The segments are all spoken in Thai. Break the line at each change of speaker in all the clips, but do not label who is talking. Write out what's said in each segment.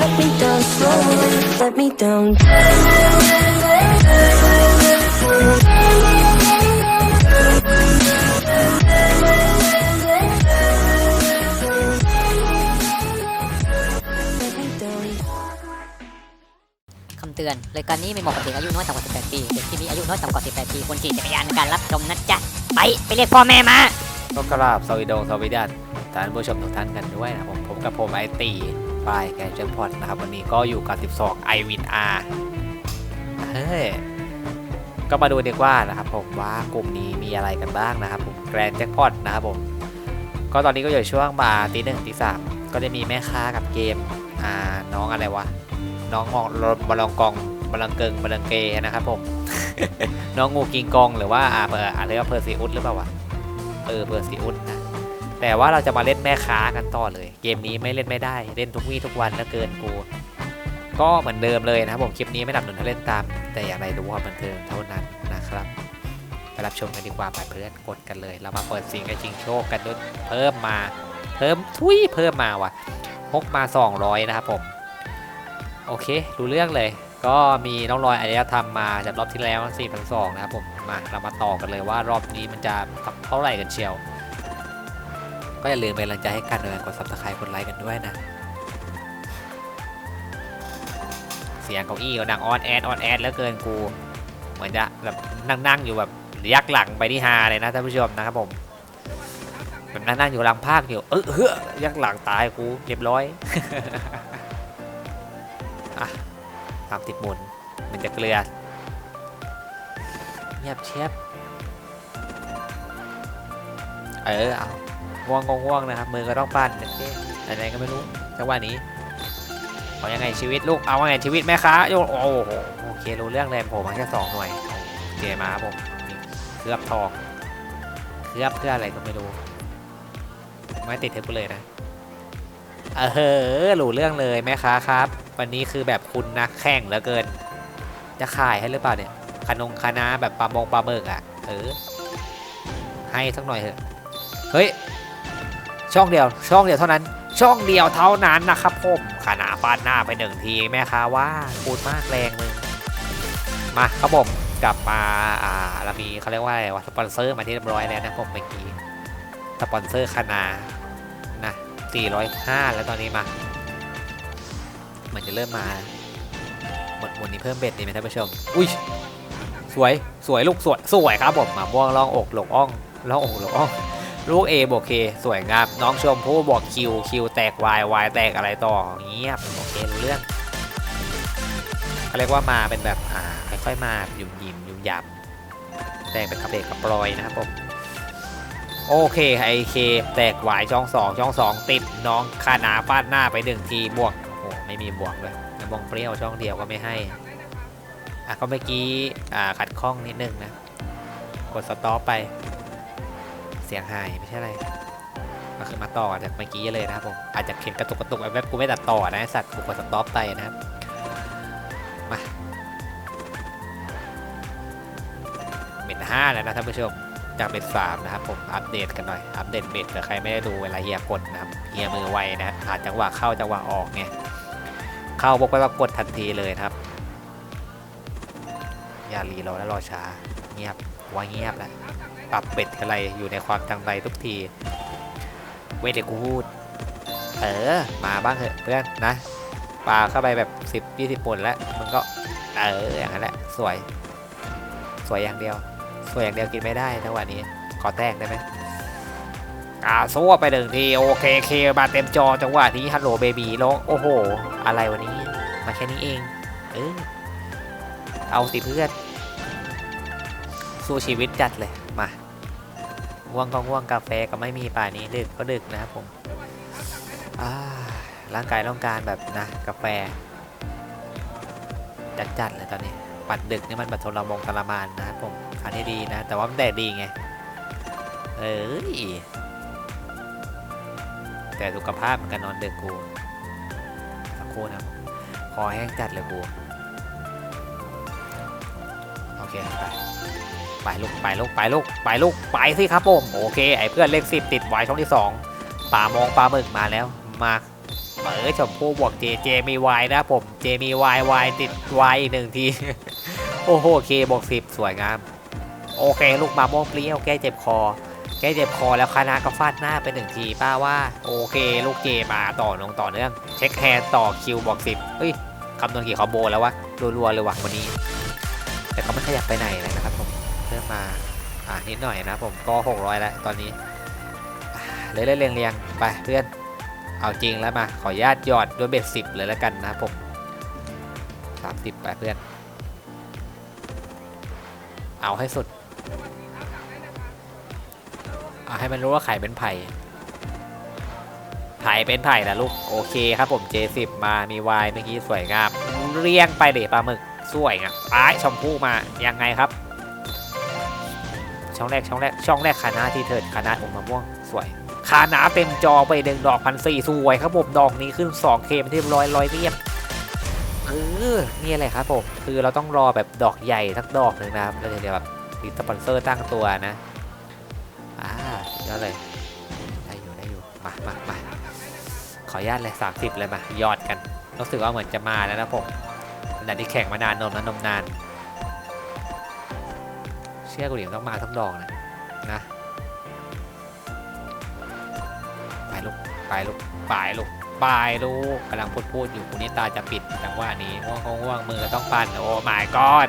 let me down slowly. Let me down. Let me down.
คำเตือนรายการนี้ไม่เหมาะกับเด็กอายุน้อยต่ำกว่า 18 ปีเด็กที่มีอายุน้อยต่ำกว่า 18 ปีควรขี่จักรยานในการรับชมนะจ๊ะ ไป ไปเรียกพ่อแม่มา
ก็กราบสวีดงสวีดัน ท่านผู้ชมทุกท่านกันด้วยนะผมผมกับผมไอตีปายแกเจนพอดนะครับวันนี้ก็อยู่กับ 12 i w i n R เฮ้ยก็มาดูดีกว่านะครับผมว่ากลุ่มนี้มีอะไรกันบ้างนะครับผมแกรนแจ็คพอตนะครับผมก็ตอนนี้ก็อยู่ช่วงมาตีหนึ่งตีสามก็จะมีแม่ค้ากับเกมอ่าน้องอะไรวะน้องมองบอลองกองบอลังเกิงบอลังเกนะครับผมน้องงูกิงกองหรือว่าอ่าเบออะไรว่าเพอร์ซีอุสหรือเปล่าวะเออเบอร์ซีอุนนะ แต่ว่าเราจะมาเล่นแม่ค้ากันต่อเลย เกมนี้ไม่เล่นไม่ได้ เล่นทุกวี่ทุกวันแล้วเกินกูก็เหมือนเดิมเลยนะครับผมคลิปนี้ไม่หนับหนุนให้เล่นตาม แต่อย่างไรรู้ว่าบันเทิงเท่านั้นนะครับไปรับชมกันดีกว่าไปเพื่อนกดกันเลย เรามาเปิดสิงกับชิงโชคกันด้วยเพิ่มมาเพิ่มทุยเพิ่มมาว่ะพกมา 200 นะครับผมโอเครู้เรื่องเลย ก็มีน้องรอยอารยธรรมมาจากรอบที่แล้ว4,200นะครับผมมาเรามาต่อกันเลยว่ารอบนี้มันจะเท่าไหร่กันเชียว ก็อย่าลืมเป็นกำลังใจให้กันโดยการกด subscribe กดไลค์กันด้วยนะ เสียงเก้าอี้ก็ดังออนแอดออนแอดแล้วเกินกู เหมือนจะแบบนั่งๆอยู่แบบยักหลังไปที่ฮาเลยนะท่านผู้ชมนะครับผมแบบนั่งๆอยู่หลังภาคอยู่เออเฮ้อยักหลังตายกูเรียบร้อยอะตามติดหมุนมันจะเกลือเงียบเชียบเออเอา ง่วงก็ง่วงนะครับมือก็ต้องปั้นอะไรก็ไม่รู้จังหวะนี้เอายังไงชีวิตลูกเอาว่าไงชีวิตแม่ค้าโยโอ้โหโอเครู้เรื่องเลยผมมาแค่สองหน่วยเคมาผมเคลือบทองเคลือบเพื่ออะไรก็ไม่รู้ไม่ติดเทปกูเลยนะเออรู้เรื่องเลยแม่ค้าครับ วันนี้คือแบบคุณนักแข่งเหลือเกิน จะขายให้หรือเปล่าเนี่ยขนงคณะแบบปลามงปลาเบิกอะเออให้สักหน่อยเถอะเฮ้ย ช่องเดียว ช่องเดียวเท่านั้น ช่องเดียวเท่านั้นนะครับผมขนาฟาดหน้าไปหนึ่งทีแม่ค้าว่าพูดมากแรงมึงมาครับผมกลับมาอ่าเรามีเขาเรียกว่าอะไรวะสปอนเซอร์มาที่เรียบร้อยแล้วนะผมเมื่อกี้สปอนเซอร์คณานะ405 แล้วตอนนี้มาเหมือนจะเริ่มมาหมดหมดนี้เพิ่มเบ็ดดีไหมท่านผู้ชม อุ้ยสวยสวยลูกสวยสวยครับผมหมาม่วงล่องอกหลงอ่องล่องอกหลงอ่อง ลูก A บวก K สวยงามน้องชมพู่บวก Q Q แตก Y Y แตกอะไรต่อเงียบโอเครู้เรื่องเขาเรียกว่ามาเป็นแบบอ่าค่อยๆมายุ่มยิมยุ่มยำแตกเป็นกระเบกกระปลอยนะครับผมโอเคไอเคแตกหวายช่องสองช่องสองติดน้องคานาฟาดหน้าไปหนึ่งทีบวกโอ้ไม่มีบวกเลยน้ำบงเปรี้ยวช่องเดียวก็ไม่ให้อะก็เมื่อกี้อ่าขัดข้องนิดนึงนะกดสต็อปไป เสียงหายไม่ใช่อะไรก็คือมาต่อจากเมื่อกี้เลยนะครับผมอาจจะเห็นกระตุกกระตุกไอ้แวบกูไม่ตัดต่อนะไอสัตว์กูกดสต็อปไปนะครับมาเม็ดห้าแล้วนะท่านผู้ชมจากเบ็ดสามนะครับผมอัปเดตกันหน่อยอัปเดตเบ็ดเผื่อใครไม่ได้ดูเวลาเฮียกดนะครับเฮียมือไวนะหาจังหวะเข้าจังหวะออกไงเข้าปุ๊บก็ต้องกดทันทีเลยครับ อย่ารีรอและรอช้าเงียบไว่าเงียบแหละ ปรับเบ็ดอะไรอยู่ในความจังไรทุกที เวทเดกูพูดเออ มาบ้างเถอะเพื่อนนะปลาเข้าไปแบบ 10 20ปนแล้วมันก็ เอออย่างนั้นแหละ สวย สวยอย่างเดียว สวยอย่างเดียวกินไม่ได้จังวะนี้ ขอแตกได้ไหมอ่าสู้ไปหนึ่งทีโอเคเคมาเต็มจอจังหวะนี้ฮัลโหลเบบีร้องโอ้โห อะไรวันนี้ มาแค่นี้เอง เออเอาสิเพื่อนสู้ชีวิตจัดเลย มาง่วงก็ง่วงกาแฟก็ไม่มีป่านนี้ดึกก็ดึกนะครับผมร่างกายต้องการแบบนะกาแฟ จัดๆเลยตอนนี้ ปัดดึกนี่มันบัดทรมงทรมานนะครับผมอันนี้ดีนะ แต่ว่ามันแดดดีไง เอ้ยแต่สุขภาพมันกันนอนดึกกูสักครู่นะคอแห้งจัดเลยกู โอเคไป ไปลูกไปลูกไปลูกไปลูกไปสิครับผมโอเคไอ้เพื่อนเลขสิบติดไว้ช่องที่สองป่ามองปลาหมึกมาแล้วมาเออชมพู่บวกเจเจมีวายนะผมเจมีวายวายติดวายอีกหนึ่งทีโอ้โหเคบวกสิบสวยงามโอเค ลูกมาม่วงเปรี้ยวแก้เจ็บคอแก้เจ็บคอแล้วคณะก็ฟาดหน้าไปหนึ่งทีป้าว่าโอเค ลูกเจมาต่อเนองต่อเนื่อง เช็คแฮนด์ต่อคิวบวกสิบเฮ้ยคำนวณกี่คอมโบแล้ววะรัวๆเลยวะวันนี้ แต่ก็ไม่ขยับไปไหนเลยนะครับผม มา อ่านิดหน่อยนะผมก็ 600 แล้วตอนนี้เลยเรียงเรียงๆไปเพื่อน เอาจริงแล้วมา ขออนุญาตหยอดด้วยเบ็ดสิบเลยแล้วกันนะครับผม30ไปเพื่อน เอาให้สุด เอาให้มันรู้ว่าไข่เป็นไผ่ไผ่เป็นไผ่นะลูก โอเคครับผม J10 มา มีวายเมื่อกี้สวยงาม เรียงไปเด็ปลาหมึก สวยงามอ้ายชมพู่มา ยังไงครับ ช่องแรกช่องแรกช่องแรกคณะที่เถิดคณะอมมะม่วงสวยคานาเต็มจอไปหนึ่งดอกพันสี่สวยครับผมดอกนี้ขึ้น 2K เป็นที่ร้อยร้อยเรียบเออนี่อะไรครับผมคือเราต้องรอแบบดอกใหญ่ทักดอกหนึ่งนะครับแล้วเดี๋ยวแบบมีสปอนเซอร์ตั้งตัวนะอ่าสุดยอดเลยได้อยู่ได้อยู่มามามาขออนุญาตเลย30เลยมายอดกันรู้สึกว่าเหมือนจะมาแล้วนะผมขณะที่แข่งมานานนมนะนมนาน เชื่กูดิมันต้องมาทั้งดอกนะนะไปลูกไปลูกไปลูกไปลูกกำลังพูดพูดอยู่คุณนิตาจะปิดจังหวะนี้ง่วงง่วงมือก็ต้องปั่นโอ้ my god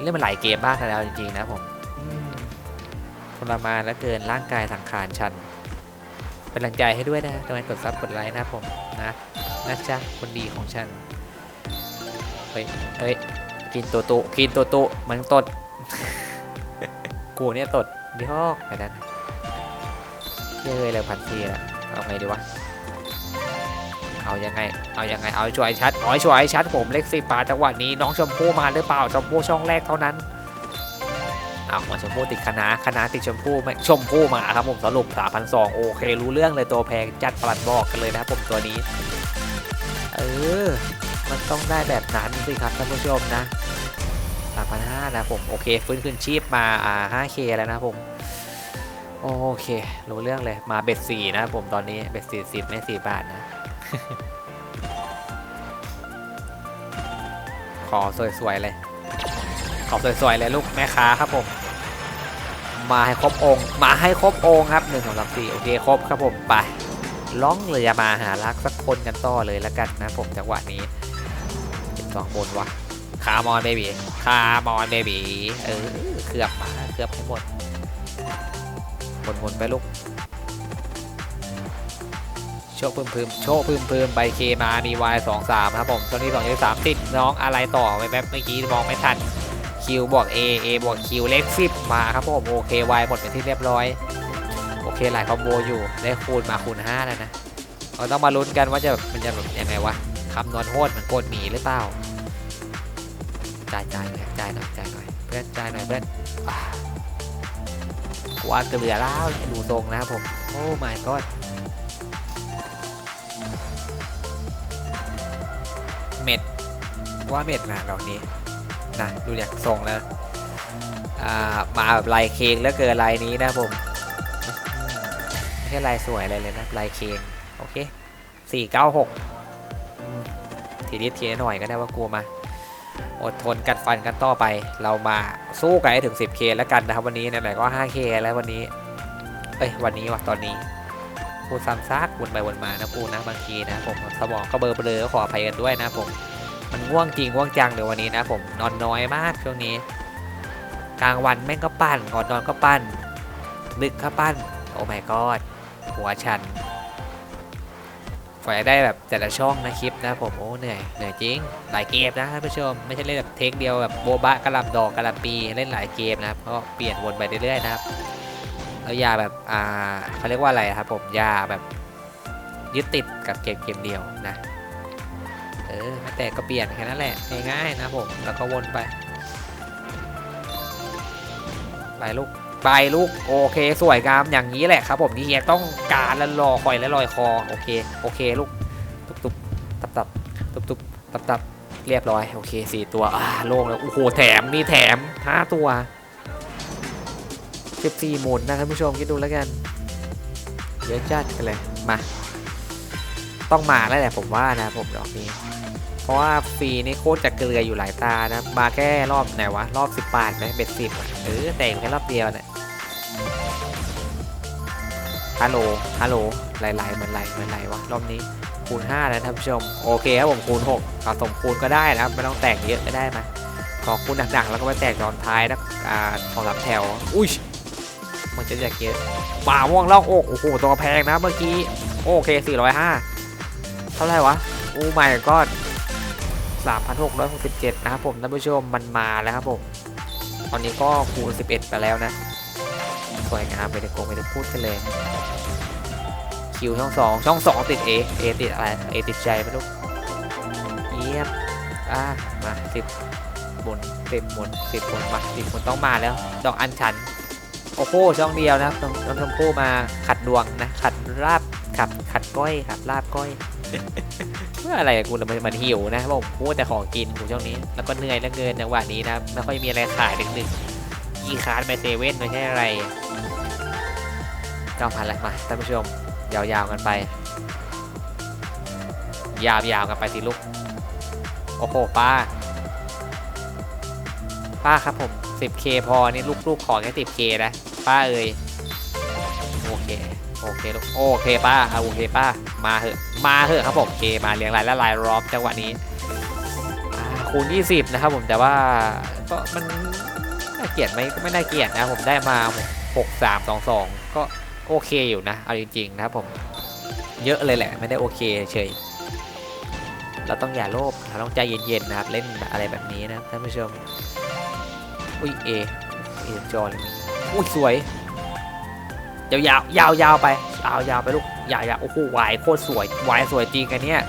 เรื่องมันหลายเกมบ้างแล้วจริงๆนะผมทรมานและเกินร่างกายสังขารฉันเป็นกำลังใจให้ด้วยนะทำไมกดซับกดไลค์นะผมนะนะจ๊ะคนดีของฉัน ฮ้ยเฮ้ยกินตัวตุกินตัวตุมันตด กูเนี่ยตดดิฮอกไปนั้นเย้เลยพันทีละเอาไงดีวะ เอายังไง เอายังไง เอาช่วยชัดอาให้ช่วยชัดผมเลขสิบปาจังหวะนี้น้องชมพู่มาหรือเปล่าชมพู่ช่องแรกเท่านั้นเอามาชมพู่ติดคณะคณะติดชมพู่ไม่ชมพู่มาครับผมสรุปสามพันสองโอเครู้เรื่องเลยตัวแพงจัดปลัดบอกกันเลยนะครับผมตัวนี้ เออ มันต้องได้แบบนั้นสิครับท่านผู้ชมนะ3,500นะผมโอเคฟื้นคืนชีพมาอ่า 5K แล้วนะผมโอเครู้เรื่องเลยมาเบ็ดสี่นะผมตอนนี้เบ็ดสี่สิบไม่สี่บาทนะ ขอสวยๆเลย ขอสวยๆเลยลูกแม่ค้าครับผม มาให้ครบองค์ มาให้ครบองค์ครับหนึ่งสองสามสี่โอเคครบครับผมไป ล่องเรือมาหารักสักคนกันต่อเลยแล้วกันนะผมจังหวะนี้ สองบนวะคาร์มอนเบบีคาร์มอนเบบีเออเคลือบมาเคลือบให้หมดบนบนไปลูกโชคพึมพึมโชคพึมพึมใบเคมามีวายสองสามครับผมตอนนี้สองยี่สามติดน้องอะไรต่อไปแป๊บเมื่อกี้มองไม่ทันคิวบวก A A บวกคิวเลขสิบมาครับผมโอเควายหมดเป็นที่เรียบร้อย โอเคหลายคอมโบอยู่ได้คูณมาคูณ5แล้วนะเราต้องมาลุ้นกันว่าจะมันจะแบบยังไงวะ คำนวณโหดเหมือนโกดหมีหรือเปล่าจ่ายจ่ายหน่อยจ่ายหน่อยจ่ายหน่อยเพื่อนจ่ายหน่อยเพื่อนอ่ากูอันเกลือแล้วดูทรงนะครับผมโอ้ my god เม็ดว่าเม็ดนะดอกนี้นะดูจากทรงแล้วมาแบบลายเค้งแล้วเกินลายนี้นะผมไม่ใช่ลายสวยอะไรเลยนะลายเค้งโอเคสี่เก้าหก ทีนิดทีหน่อยก็ได้ว่ากลัวมา อดทนกัดฟันกันต่อไป เรามาสู้กันให้ถึง 10k แล้วกันนะครับวันนี้ไหนๆก็ 5k แล้ววันนี้ เอ้ยวันนี้วะตอนนี้พูดซ้ำซากวนไปวนมานะพูนะบางทีนะผมสมองก็เบลอเบลอก็ขออภัยกันด้วยนะผมมันง่วงจริงง่วงจังเดี๋ยววันนี้นะผมนอนน้อยมากช่วงนี้ กลางวันแม่งก็ปั้นก่อนนอนก็ปั้นดึกก็ปั้นโอ้ my god หัวชัน ฝ่ายได้แบบแต่ละช่องนะคลิปนะผมโอ้เหนื่อยเหนื่อยจริงหลายเกมนะท่านผู้ชมไม่ใช่เล่นแบบเทคเดียวแบบโบบะกระลำดอกกระลำปีเล่นหลายเกมนะครับก็เปลี่ยนวนไปเรื่อยๆนะครับแล้วอย่าแบบอ่าเขาเรียกว่าอะไรครับผมอย่าแบบยึดติดกับเกมเกมเดียวนะเออไม่แต่ก็เปลี่ยนแค่นั้นแหละง่ายๆนะผมแล้วก็วนไปไปลูก ไปลูกโอเค สวยงามอย่างนี้แหละครับผมที่เฮียต้องการและรอคอยและลอยคอโอเคโอเคลูกตุบตุบตับตับตุบตุบตับตับเรียบร้อยโอเคสี่ตัวอ่าโล่งแล้วโอ้โหแถมนี่แถมห้าตัว14หมุนนะท่านผู้ชมคิดดูแล้วกันเยอะจัดกันเลยมาต้องมาแล้วแหละผมว่านะผมดอกนี้เพราะว่าฟรีนี่โคตรจะเกลืออยู่หลายตานะ มาแค่รอบไหนวะ รอบ10บาทไหมเบ็ดสิบเออแต่งแค่รอบเดียวเนี่ย ฮัลโหล ฮัลโหลไหลๆเหมือนไหลเหมือนไหลวะรอบนี้คูณ5แล้วท่านผู้ชม โอเคครับผมคูณ6เอาสมคูณก็ได้นะครับไม่ต้องแต่งเยอะก็ได้มาขอคูณหนักๆแล้วก็ไปแตกตอนท้ายนะอ่าสองสามแถว อุ้ยมันจะแจกเยอะป่าม่วงล่องอกโอ้โหตัวแพงนะเมื่อกี้ โอเค 405 เท่าไหร่วะโอ้ my god 3,667 นะครับผมท่านผู้ชมมันมาแล้วครับผม ตอนนี้ก็คูณ 11 ไปแล้วนะ สวยงามไปเด็กโกงไปเด็กพูดกันเลยคิวช่องสองช่องสองติด A A ติดอะไร A ติดใจไม่รู้เยียบอะมาสิบหมุนสิบหมุนสิบหมุนมาสิบหมุนต้องมาแล้วดอกอัญชันโอ้โหช่องเดียวนะน้องน้องชมพู่มาขัดดวงนะขัดราบขับขัดก้อยครับลาบก้อยเพื่ออะไรกูมันมันหิวนะผมพูดแต่ของกินกูช่วงนี้ แล้วก็เหนื่อยเหลือเกินจังหวะนี้นะไม่ค่อยมีอะไรขายดึกๆกีคาร์ดไปเซเว่นไม่ใช่อะไร เก้าพันอะไรมาท่านผู้ชม ยาวๆกันไป ยาวๆกันไปสิลูก โอ้โหป้า ป้าครับผม 10k พอ นี่ลูกๆขอแค่ 10k นะ ป้าเอ่ยโอเค โอเคลูก โอเคป้าเอาโอเคป้า มาเหอะ มาเหอะครับผมเค มาเรียงรายและลายรอบจังหวะนี้คูณ 20 นะครับผม แต่ว่าก็มันน่าเกลียดไหมก็ไม่น่าเกลียดนะผมได้มา 6 3 2 2 ก็ โอเคอยู่นะ เอาจริงๆนะครับผม เยอะเลยแหละ ไม่ได้โอเคเฉย เราต้องอย่าโลภ เราต้องใจเย็นๆนะครับ เล่นอะไรแบบนี้นะท่านผู้ชม อุ้ยเอเอจอเลยอุ้ยสวย ยาวยาวยาวยาวไป ยาวยาวไปลูก ยาวยาวโอ้โหวายโคตรสวยวายสวยจริงกันเนี่ย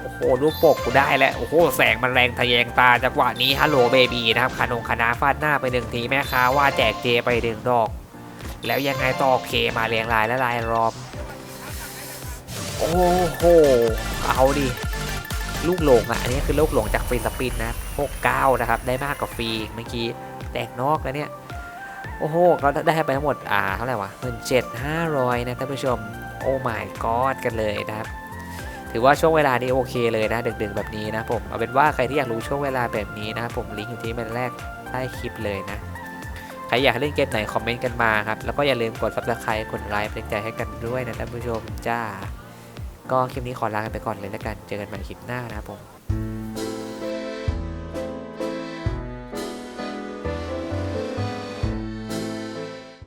โอ้โหรูปปกกูได้แล้ว โอ้โห แสงมันแรงทะแยงตาจังหวะนี้ฮัลโหลเบบีนะครับขนงคณะฟาดหน้าไปหนึ่งทีแม่ค้าว่าแจกเจไปหนึ่งดอก แล้วยังไงต่อเคมาเรียงรายและลายรอบ โอ้โห เอาดิ ลูกหลงอะ อันนี้คือลูกหลงจากฟรีสปินนะพวกเก้านะครับ ได้มากกว่าฟรีเมื่อกี้แตกนอกแล้วเนี่ย โอ้โหก็ได้ไปทั้งหมด อ่า เท่าไหร่วะหมื่นเจ็ดห้าร้อยนะท่านผู้ชม โอ้ my god กันเลยนะครับถือว่าช่วงเวลานี้โอเคเลยนะดึกๆแบบนี้นะผมเอาเป็นว่าใครที่อยากรู้ช่วงเวลาแบบนี้นะผมลิงก์อยู่ที่เมนแรกใต้คลิปเลยนะ รอยากเล่นเกมไหนคอมเมนต์กันมาครับ แล้วก็อย่าลืมกด subscribe กดไลค์เป็นใจให้กันด้วยนะท่านผู้ชมจ้า ก็คลิปนี้ขอลากันไปก่อนเลยแล้วกัน เจอกันใหม่คลิปหน้านะครับผม